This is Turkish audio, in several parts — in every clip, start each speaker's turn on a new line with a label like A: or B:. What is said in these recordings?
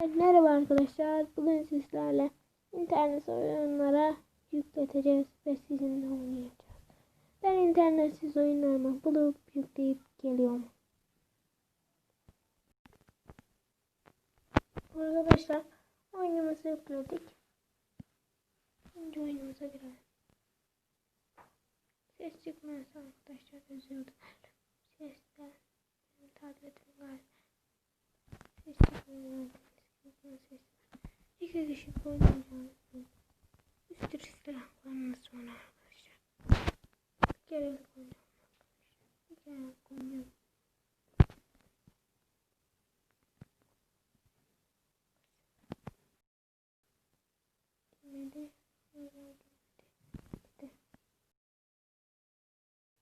A: Merhaba arkadaşlar. Bugün sizlerle internet oyunlara yükleteceğiz ve sizinle oynayacağız. Ben internetsiz oyunlarımı bulup yükleyip geliyorum. Arkadaşlar oyunumuzu yükledik. Şimdi oyunumuza girelim. Ses çıkmazsa arkadaşlar özür dilerim. Benim tabletim var. Ses çıkmıyor. İki kişi oynayacağız. Üstü silahlarımız var arkadaşlar. Bir kere oynayalım arkadaşlar. Bir kere oynayalım. Şimdi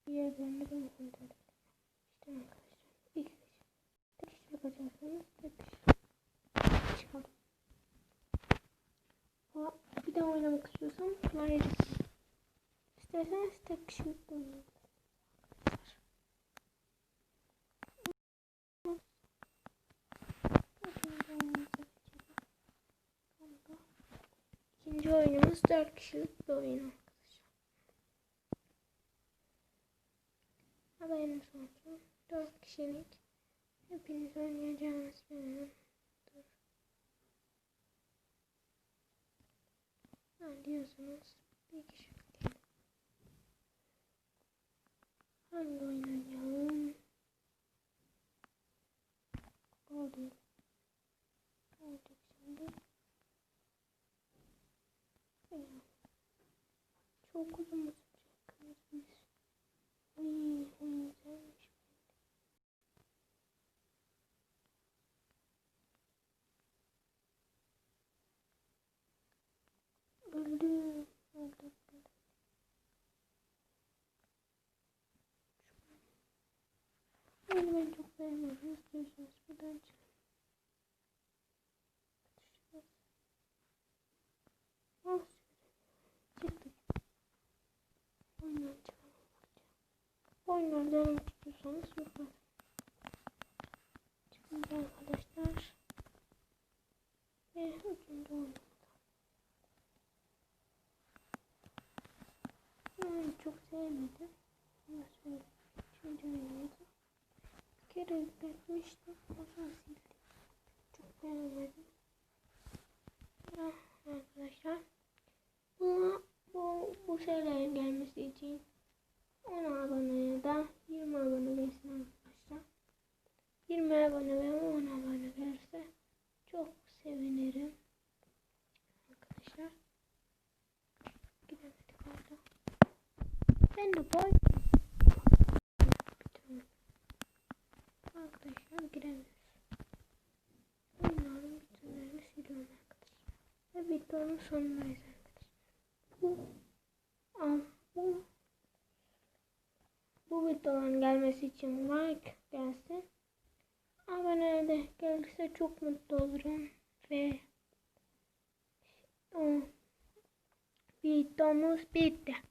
A: bir yerden de. İşte arkadaşlar. İki kişi. Tek kişilik açarsanız tek kişi. Çıkalım. Ha, bir daha oynamak istiyorsan player İsterseniz tek kişilik oynayın. İkinci oyunumuz 4 kişilik bir oyun arkadaşlar. Haberiniz olsun. 4 kişilik. Hepiniz oynayacağınız bir oyun. Diyorsunuz. Bir kişilik değil. Hangi oynayalım? Oldu. Oldu şimdi. Ya. Çok uzun mu? Biz. Ay, oyun güzelmiş. Öldüm. Öldüm. öldüm. Çok beğenmiyorum. İstiyorsanız buradan çıkın. Çıktık. Oyundan çıkalım. Oyundan denemek istiyorsanız yukarı. Çıkın arkadaşlar. Ve üçüncü oyun. Ben çok sevmedim. Ama şöyle üçüncü oyunuydu. Bir kere yükletmiştim. O zaman sildim. Çok beğenmedim. Ya arkadaşlar. Buna, bu, bu şeylerin gelmesi için 10 aboneye da 20 abone gelsin arkadaşlar. 20 abone ve 10 abone gelirse çok sevinirim. Arkadaşlar. Gidemedik orada. Ben de boy. Videonun. Bu, al, bu, bu videoların gelmesi için like gelsin. Abone de gelirse çok mutlu olurum. Ve o, videomuz bitti.